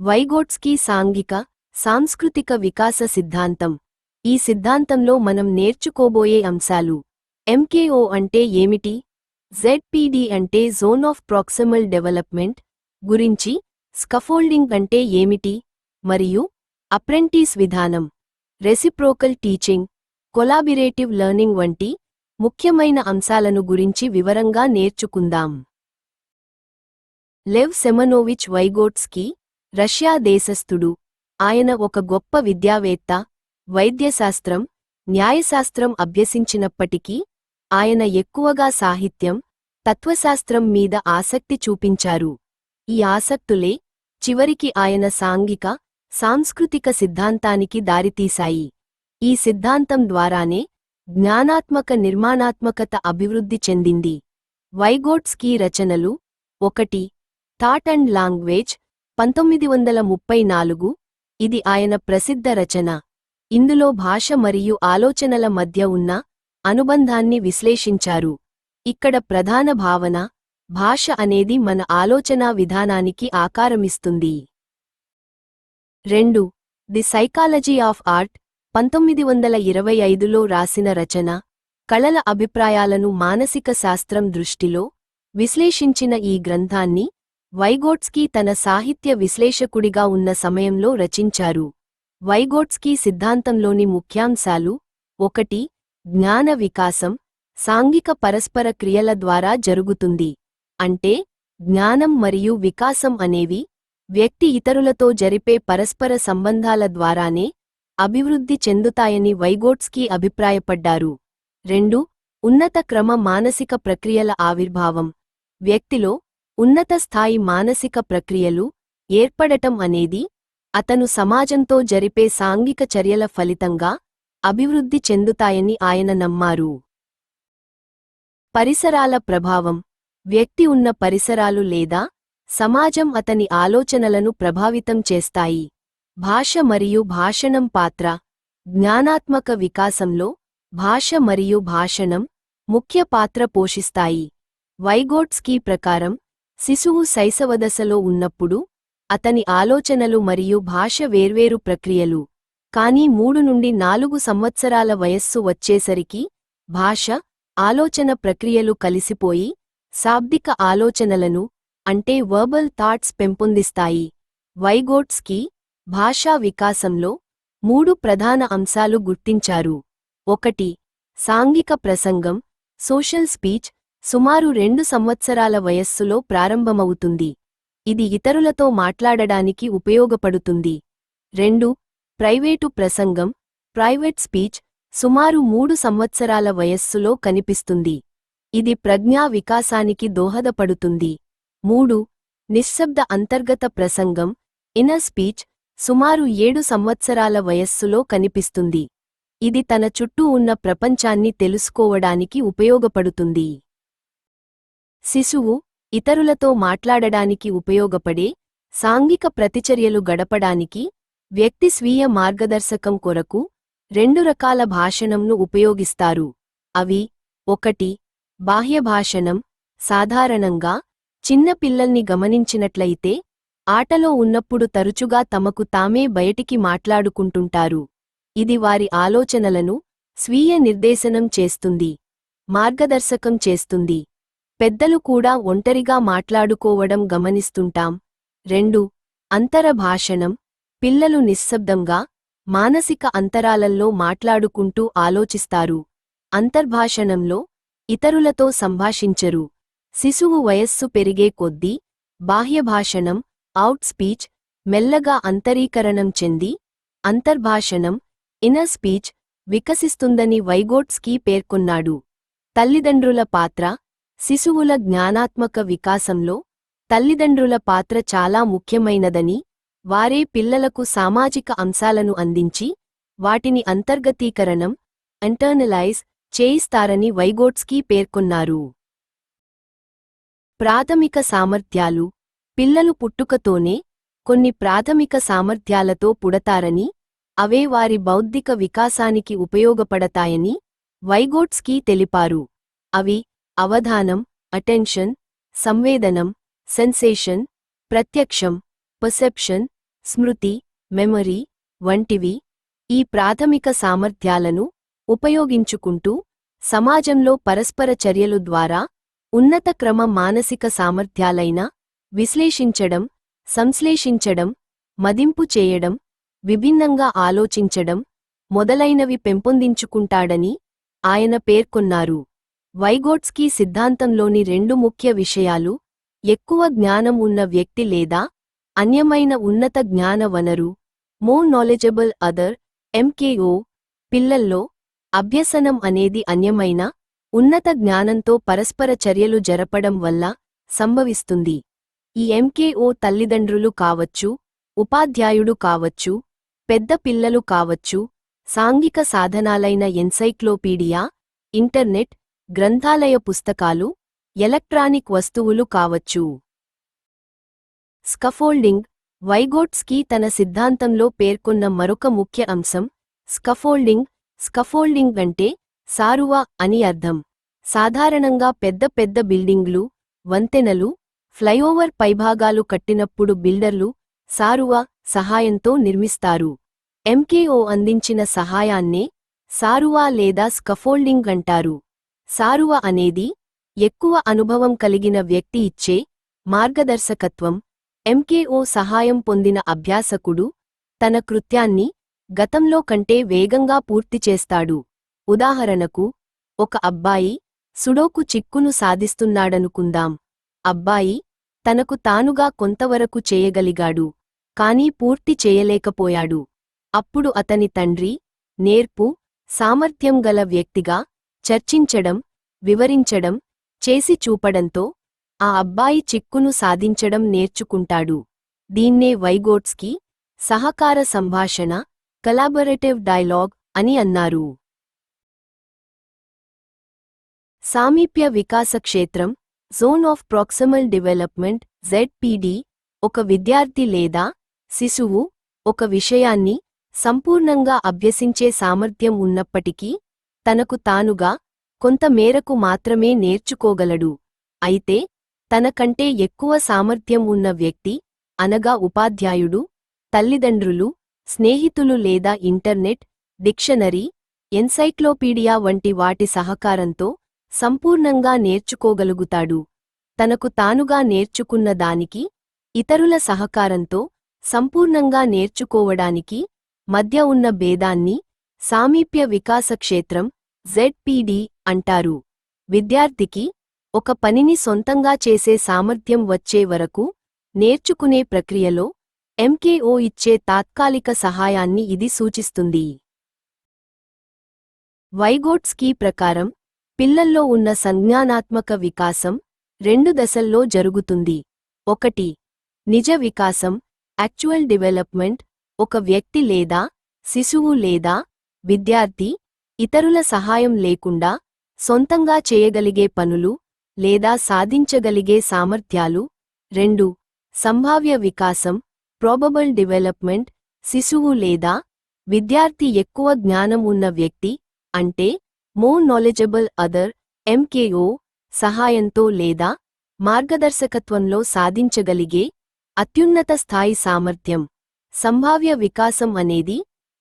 Vygotsky సాంఘిక సాంస్కృతిక వికాస సిద్ధాంతం. ఈ సిద్ధాంతంలో మనం నేర్చుకోబోయే అంశాలు. ఎంకేఓ అంటే ఏమిటి? జెడ్పీడి అంటే జోన్ ఆఫ్ ప్రాక్సిమల్ డెవలప్మెంట్ గురించి స్కఫోల్డింగ్ అంటే ఏమిటి? మరియు అప్రెంటిస్ విధానం. రెసిప్రోకల్ టీచింగ్ కొలాబిరేటివ్ లెర్నింగ్ వంటి ముఖ్యమైన అంశాలను గురించి వివరంగా నేర్చుకుందాం. లెవ్ సెమనోవిచ్ వైగోట్స్కీ రష్యా దేశస్థుడు. ఆయన ఒక గొప్ప విద్యావేత్త వైద్యశాస్త్రం న్యాయశాస్త్రం అభ్యసించినప్పటికీ ఆయన ఎక్కువగా సాహిత్యం తత్వశాస్త్రం మీద ఆసక్తి చూపించారు. ఈ ఆసక్తులే చివరికి ఆయన సాంఘిక సాంస్కృతిక సిద్ధాంతానికి దారితీశాయి. ఈ సిద్ధాంతం ద్వారానే జ్ఞానాత్మక నిర్మాణాత్మకత అభివృద్ధి చెందింది. వైగోట్స్కీ రచనలు ఒకటి థాట్ అండ్ లాంగ్వేజ్ పంతొమ్మిది వందల ముప్పై నాలుగు ఇది ఆయన ప్రసిద్ధ రచన. ఇందులో భాష మరియు ఆలోచనల మధ్య ఉన్న అనుబంధాన్ని విశ్లేషించారు. ఇక్కడ ప్రధాన భావన భాష అనేది మన ఆలోచనా విధానానికి ఆకారమిస్తుంది. రెండు ది సైకాలజీ ఆఫ్ ఆర్ట్ పంతొమ్మిది వందల ఇరవై ఐదులో రాసిన రచన కళల అభిప్రాయాలను మానసిక శాస్త్రం దృష్టిలో విశ్లేషించిన ఈ గ్రంథాన్ని వైగోట్స్కీ తన సాహిత్య విశ్లేషకుడిగా ఉన్న సమయంలో రచించారు. వైగోట్స్కీ సిద్ధాంతంలోని ముఖ్యాంశాలు ఒకటి జ్ఞాన వికాసం సాంఘిక పరస్పర క్రియల ద్వారా జరుగుతుంది. అంటే జ్ఞానం మరియు వికాసం అనేవి వ్యక్తి ఇతరులతో జరిపే పరస్పర సంబంధాల ద్వారానే అభివృద్ధి చెందుతాయని వైగోట్స్కీ అభిప్రాయపడ్డారు. రెండు ఉన్నత క్రమ మానసిక ప్రక్రియల ఆవిర్భావం. వ్యక్తిలో ఉన్నత స్థాయి మానసిక ప్రక్రియలు ఏర్పడటం అనేది అతను సమాజంతో జరిపే సాంఘిక చర్యల ఫలితంగా అభివృద్ధి చెందుతాయని ఆయన నమ్మారు. పరిసరాల ప్రభావం. వ్యక్తి ఉన్న పరిసరాలు లేదా సమాజం అతని ఆలోచనలను ప్రభావితం చేస్తాయి. భాష మరియు భాషణం పాత్ర. జ్ఞానాత్మక వికాసంలో భాష మరియు భాషణం ముఖ్య పాత్ర పోషిస్తాయి. వైగోట్స్కీ ప్రకారం శిశువు శైశవదశలో ఉన్నప్పుడు అతని ఆలోచనలు మరియు భాష వేర్వేరు ప్రక్రియలు. కానీ మూడు నుండి నాలుగు సంవత్సరాల వయస్సు వచ్చేసరికి భాష ఆలోచన ప్రక్రియలు కలిసిపోయి శాబ్దిక ఆలోచనలను అంటే వర్బల్ థాట్స్ పెంపొందిస్తాయి. వైగోట్స్కి భాషా వికాసంలో మూడు ప్రధాన అంశాలు గుర్తించారు. ఒకటి సాంఘిక ప్రసంగం సోషల్ స్పీచ్ సుమారు రెండు సంవత్సరాల వయస్సులో ప్రారంభమవుతుంది. ఇది ఇతరులతో మాట్లాడడానికి ఉపయోగపడుతుంది. రెండు ప్రైవేటు ప్రసంగం ప్రైవేట్ స్పీచ్ సుమారు మూడు సంవత్సరాల వయస్సులో కనిపిస్తుంది. ఇది ప్రజ్ఞా వికాసానికి దోహదపడుతుంది. మూడు నిశ్శబ్ద అంతర్గత ప్రసంగం ఇన్నర్ స్పీచ్ సుమారు ఏడు సంవత్సరాల వయస్సులో కనిపిస్తుంది. ఇది తన చుట్టూ ఉన్న ప్రపంచాన్ని తెలుసుకోవడానికి ఉపయోగపడుతుంది. శిశువు ఇతరులతో మాట్లాడడానికి ఉపయోగపడే సాంఘిక ప్రతిచర్యలు గడపడానికి వ్యక్తి స్వీయ మార్గదర్శకం కొరకు రెండు రకాల భాషణంను ఉపయోగిస్తారు. అవి ఒకటి బాహ్య భాషణం సాధారణంగా చిన్న పిల్లల్ని గమనించినట్లయితే ఆటలో ఉన్నప్పుడు తరచుగా తమకు తామే బయటికి మాట్లాడుకుంటుంటారు. ఇది వారి ఆలోచనలను స్వీయ నిర్దేశనం చేస్తుంది మార్గదర్శకం చేస్తుంది. పెద్దలు కూడా ఒంటరిగా మాట్లాడుకోవడం గమనిస్తుంటాం. రెండు అంతర భాషణం. పిల్లలు నిశ్శబ్దంగా మానసిక అంతరాలల్లో మాట్లాడుకుంటూ ఆలోచిస్తారు. అంతర్భాషణంలో ఇతరులతో సంభాషించరు. శిశువు వయస్సు పెరిగే కొద్దీ బాహ్యభాషణం అవుట్ స్పీచ్ మెల్లగా అంతరీకరణం చెంది అంతర్భాషణం ఇన్నర్ స్పీచ్ వికసిస్తుందని వైగోట్స్కీ పేర్కొన్నాడు. తల్లిదండ్రుల పాత్ర శిశువుల జ్ఞానాత్మక వికాసంలో తల్లిదండ్రుల పాత్ర చాలా ముఖ్యమైనదని వారే పిల్లలకు సామాజిక అంశాలను అందించి వాటిని అంతర్గతీకరణం ఇంటర్నలైజ్ చేయిస్తారని వైగోట్స్కీ పేర్కొన్నారు. ప్రాథమిక సామర్థ్యాలు పిల్లలు పుట్టుకతోనే కొన్ని ప్రాథమిక సామర్థ్యాలతో పుడతారని అవే వారి బౌద్ధిక వికాసానికి ఉపయోగపడతాయని వైగోట్స్కీ తెలిపారు. అవి అవధానం అటెన్షన్ సంవేదనం సెన్సేషన్ ప్రత్యక్షం పర్సెప్షన్ స్మృతి మెమరీ వంటివి ఈ ప్రాథమిక సామర్థ్యాలను ఉపయోగించుకుంటూ సమాజంలో పరస్పర చర్యలు ద్వారా ఉన్నత క్రమ మానసిక సామర్థ్యాలైన విశ్లేషించడం సంశ్లేషించడం మదింపు చేయడం విభిన్నంగా ఆలోచించడం మొదలైనవి పెంపొందించుకుంటాడని ఆయన పేర్కొన్నారు. వైగోట్స్కీ సిద్ధాంతంలోని రెండు ముఖ్య విషయాలు ఎక్కువ జ్ఞానం ఉన్న వ్యక్తి లేదా అన్యమైన ఉన్నత జ్ఞాన వనరు మో నాలెజబుల్ అదర్ ఎంకేఓ పిల్లల్లో అభ్యసనం అనేది అన్యమైన ఉన్నత జ్ఞానంతో పరస్పర చర్యలు జరపడం వల్ల సంభవిస్తుంది. ఈ ఎంకేఓ తల్లిదండ్రులు కావచ్చు ఉపాధ్యాయుడు కావచ్చు పెద్ద పిల్లలు కావచ్చు సాంఘిక సాధనాలైన ఎన్సైక్లోపీడియా ఇంటర్నెట్ గ్రంథాలయ పుస్తకాలు ఎలక్ట్రానిక్ వస్తువులు కావచ్చు. స్కఫోల్డింగ్ వైగోట్స్కీ తన సిద్ధాంతంలో పేర్కొన్న మరొక ముఖ్య అంశం స్కఫోల్డింగ్. స్కఫోల్డింగ్ అంటే సారువా అని అర్థం. సాధారణంగా పెద్ద పెద్ద బిల్డింగ్లు వంతెనలు ఫ్లైఓవర్ పైభాగాలు కట్టినప్పుడు బిల్డర్లు సారువా సహాయంతో నిర్మిస్తారు. ఎంకేఓ అందించిన సహాయాన్నే సారువా లేదా స్కఫోల్డింగ్ అంటారు. సారువ అనేది ఎక్కువ అనుభవం కలిగిన వ్యక్తి ఇచ్చే మార్గదర్శకత్వం. ఎంకేఓ సహాయం పొందిన అభ్యాసకుడు తన కృత్యాన్ని గతంలో కంటే వేగంగా పూర్తి చేస్తాడు. ఉదాహరణకు ఒక అబ్బాయి సుడోకు చిక్కును సాధిస్తున్నాడనుకుందాం. అబ్బాయి తనకు తానుగా కొంతవరకు చేయగలిగాడు కానీ పూర్తి చేయలేకపోయాడు. అప్పుడు అతని తండ్రి నేర్పు సామర్థ్యం గల వ్యక్తిగా చర్చించడం వివరించడం చేసి చూపడంతో ఆ అబ్బాయి చిక్కును సాధించడం నేర్చుకుంటాడు. దీన్నే వైగోట్స్కి సహకార సంభాషణ కలాబొరేటివ్ డైలాగ్ అని అన్నారు. సామీప్య వికాస క్షేత్రం zone of proximal development ZPD ఒక విద్యార్థి లేదా శిశువు ఒక విషయాన్ని సంపూర్ణంగా అభ్యసించే సామర్థ్యం ఉన్నప్పటికీ తనకు తానుగా కొంత మేరకు మాత్రమే నేర్చుకోగలడు. అయితే తనకంటే ఎక్కువ సామర్థ్యం ఉన్న వ్యక్తి అనగా ఉపాధ్యాయుడు తల్లిదండ్రులు స్నేహితులు లేదా ఇంటర్నెట్ డిక్షనరీ ఎన్సైక్లోపీడియా వంటి వాటి సహకారంతో సంపూర్ణంగా నేర్చుకోగలుగుతాడు. తనకు తానుగా నేర్చుకున్న దానికి ఇతరుల సహకారంతో సంపూర్ణంగా నేర్చుకోవడానికి మధ్య ఉన్న భేదాన్ని సామీప్య వికాస క్షేత్రం జెడ్పీడి అంటారు. విద్యార్థికి ఒక పనిని సొంతంగా చేసే సామర్థ్యం వచ్చే వరకు నేర్చుకునే ప్రక్రియలో ఎంకేఓ ఇచ్చే తాత్కాలిక సహాయాన్ని ఇది సూచిస్తుంది. వైగోట్స్కీ ప్రకారం పిల్లల్లో ఉన్న సంజ్ఞానాత్మక వికాసం రెండు దశల్లో జరుగుతుంది. ఒకటి నిజ వికాసం యాక్చువల్ డెవలప్మెంట్ ఒక వ్యక్తి లేదా శిశువు లేదా విద్యార్థి ఇతరుల సహాయం లేకుండా సొంతంగా చేయగలిగే పనులు లేదా సాధించగలిగే సామర్థ్యాలు రెండు. సంభావ్య వికాసం ప్రోబబుల్ డెవలప్మెంట్ శిశువు లేదా విద్యార్థి ఎక్కువ జ్ఞానం ఉన్న వ్యక్తి అంటే మోర్ నాలెజబుల్ అదర్ ఎంకేఓ సహాయంతో లేదా మార్గదర్శకత్వంలో సాధించగలిగే అత్యున్నత స్థాయి సామర్థ్యం. సంభావ్య వికాసం అనేది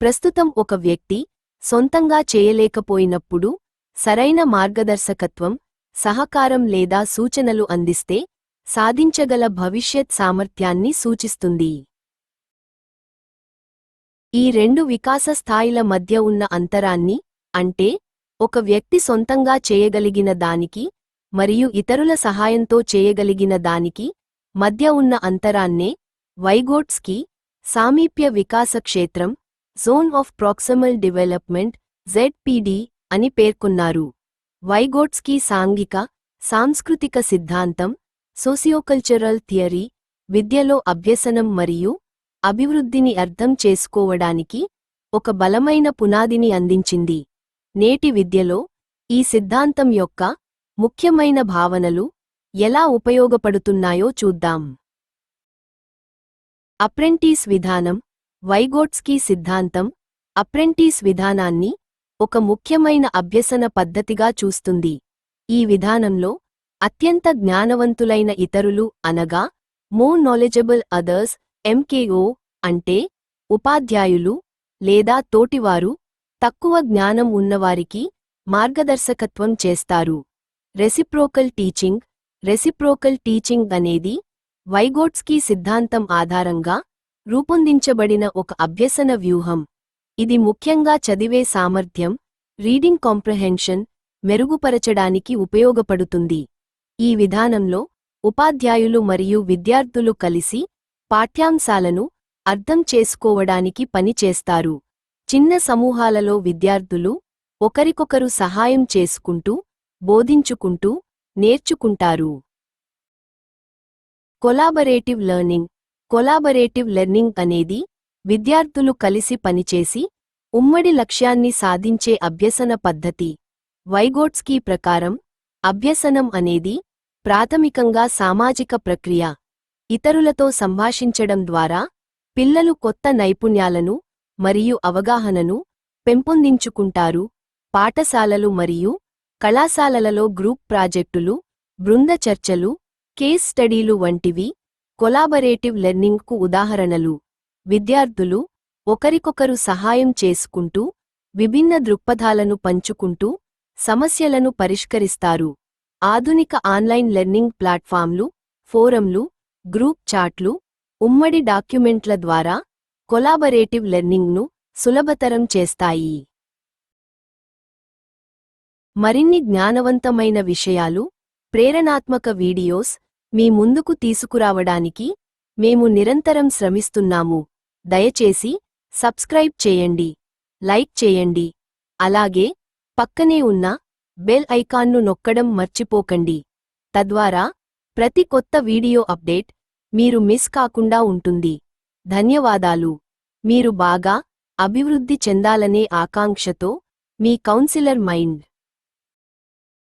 ప్రస్తుతం ఒక వ్యక్తి సొంతంగా చేయలేకపోయినప్పుడు సరైన మార్గదర్శకత్వం సహకారం లేదా సూచనలు అందిస్తే సాధించగల భవిష్యత్ సామర్థ్యాన్ని సూచిస్తుంది. ఈ రెండు వికాస స్థాయిల మధ్య ఉన్న అంతరాన్ని అంటే ఒక వ్యక్తి సొంతంగా చేయగలిగిన దానికి మరియు ఇతరుల సహాయంతో చేయగలిగిన దానికి మధ్య ఉన్న అంతరాన్నే వైగోట్స్కి సామీప్య వికాస క్షేత్రం zone of proximal development ZPD అని పేర్కొన్నారు. వైగోట్స్కీ సాంఘిక సాంస్కృతిక సిద్ధాంతం సోసియోకల్చరల్ థియరీ విద్యలో అభ్యసనం మరియు అభివృద్ధిని అర్థం చేసుకోవడానికి ఒక బలమైన పునాదిని అందించింది. నేటి విద్యలో ఈ సిద్ధాంతం యొక్క ముఖ్యమైన భావనలు ఎలా ఉపయోగపడుతున్నాయో చూద్దాం. అప్రెంటీస్ విధానం వైగోట్స్కీ సిద్ధాంతం అప్రెంటీస్ విధానాన్ని ఒక ముఖ్యమైన అభ్యసన పద్ధతిగా చూస్తుంది. ఈ విధానంలో అత్యంత జ్ఞానవంతులైన ఇతరులు అనగా మో నాలెజబుల్ అదర్స్ ఎంకేఓ అంటే ఉపాధ్యాయులు లేదా తోటివారు తక్కువ జ్ఞానం ఉన్నవారికి మార్గదర్శకత్వం చేస్తారు. రెసిప్రోకల్ టీచింగ్ రెసిప్రోకల్ టీచింగ్ అనేది వైగోట్స్కీ సిద్ధాంతం ఆధారంగా రూపొందించబడిన ఒక అభ్యసన వ్యూహం. ఇది ముఖ్యంగా చదివే సామర్థ్యం రీడింగ్ కాంప్రహెన్షన్ మెరుగుపరచడానికి ఉపయోగపడుతుంది. ఈ విధానంలో ఉపాధ్యాయులు మరియు విద్యార్థులు కలిసి పాఠ్యాంశాలను అర్థం చేసుకోవడానికి పనిచేస్తారు చిన్న సమూహాలలో విద్యార్థులు ఒకరికొకరు సహాయం చేసుకుంటూ బోధించుకుంటూ నేర్చుకుంటారు. కొలాబరేటివ్ లెర్నింగ్ కొలాబరేటివ్ లెర్నింగ్ అనేది విద్యార్థులు కలిసి పనిచేసి ఉమ్మడి లక్ష్యాన్ని సాధించే అభ్యసన పద్ధతి. వైగోట్స్కీ ప్రకారం అభ్యసనం అనేది ప్రాథమికంగా సామాజిక ప్రక్రియ. ఇతరులతో సంభాషించడం ద్వారా పిల్లలు కొత్త నైపుణ్యాలను మరియు అవగాహనను పెంపొందించుకుంటారు. పాఠశాలలు మరియు కళాశాలలలో గ్రూప్ ప్రాజెక్టులు బృంద చర్చలు కేస్ స్టడీలు వంటివి కొలాబరేటివ్ లెర్నింగ్కు ఉదాహరణలు. విద్యార్థులు ఒకరికొకరు సహాయం చేసుకుంటూ విభిన్న దృక్పథాలను పంచుకుంటూ సమస్యలను పరిష్కరిస్తారు. ఆధునిక ఆన్లైన్ లెర్నింగ్ ప్లాట్ఫామ్లు ఫోరంలు గ్రూప్ చాట్లు ఉమ్మడి డాక్యుమెంట్ల ద్వారా కొలాబరేటివ్ లెర్నింగ్ను సులభతరం చేస్తాయి. మరిన్ని జ్ఞానవంతమైన విషయాలు ప్రేరణాత్మక వీడియోస్ మీ ముందుకు తీసుకురావడానికి మేము నిరంతరం శ్రమిస్తున్నాము. దయచేసి సబ్స్క్రైబ్ చేయండి లైక్ చేయండి. అలాగే పక్కనే ఉన్న బెల్ ఐకాన్ను నొక్కడం మర్చిపోకండి. తద్వారా ప్రతి కొత్త వీడియో అప్డేట్ మీరు మిస్ కాకుండా ఉంటుంది. ధన్యవాదాలు. మీరు బాగా అభివృద్ధి చెందాలనే ఆకాంక్షతో మీ కౌన్సిలర్ మైండ్.